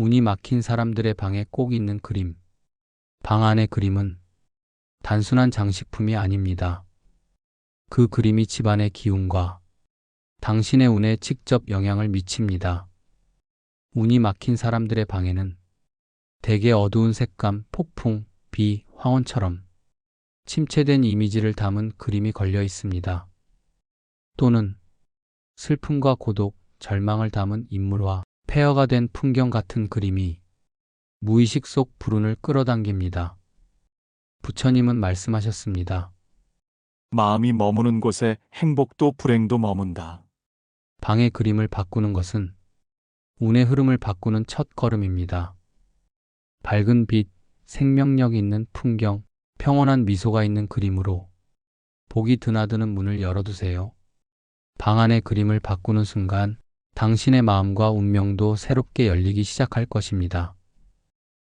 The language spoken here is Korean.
운이 막힌 사람들의 방에 꼭 있는 그림. 방 안의 그림은 단순한 장식품이 아닙니다. 그 그림이 집안의 기운과 당신의 운에 직접 영향을 미칩니다. 운이 막힌 사람들의 방에는 대개 어두운 색감, 폭풍, 비, 황혼처럼 침체된 이미지를 담은 그림이 걸려 있습니다. 또는 슬픔과 고독, 절망을 담은 인물과 폐허가 된 풍경 같은 그림이 무의식 속 불운을 끌어당깁니다. 부처님은 말씀하셨습니다. 마음이 머무는 곳에 행복도 불행도 머문다. 방의 그림을 바꾸는 것은 운의 흐름을 바꾸는 첫 걸음입니다. 밝은 빛, 생명력 있는 풍경, 평온한 미소가 있는 그림으로 복이 드나드는 문을 열어두세요. 방 안의 그림을 바꾸는 순간 당신의 마음과 운명도 새롭게 열리기 시작할 것입니다.